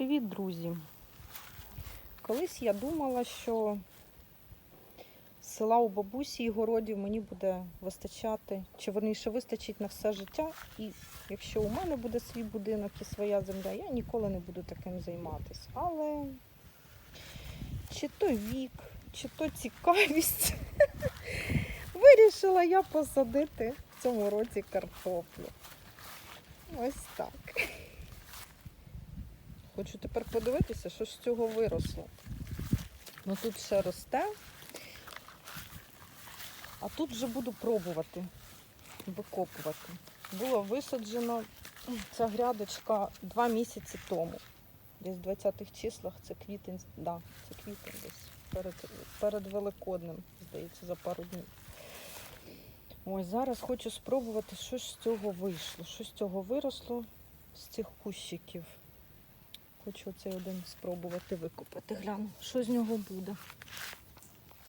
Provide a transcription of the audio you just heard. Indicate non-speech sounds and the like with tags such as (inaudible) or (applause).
Привіт, друзі! Колись я думала, що села у бабусі і городів мені буде вистачати, чи верніше вистачить на все життя. І якщо у мене буде свій будинок і своя земля, я ніколи не буду таким займатися. Але чи то вік, чи то цікавість, (laughs) вирішила я посадити в цьому році картоплю. Ось так. Хочу тепер подивитися, що з цього виросло. Ну тут ще росте. А тут вже буду пробувати викопувати. Було висаджено ця грядочка два місяці тому. Десь в 20-х числах це квітень, да, це квітень десь перед, перед Великоднем, здається, за пару днів. Ось зараз хочу спробувати, що ж з цього вийшло, що з цього виросло з цих кущиків. Хочу цей один спробувати викопати. Гляну, що з нього буде.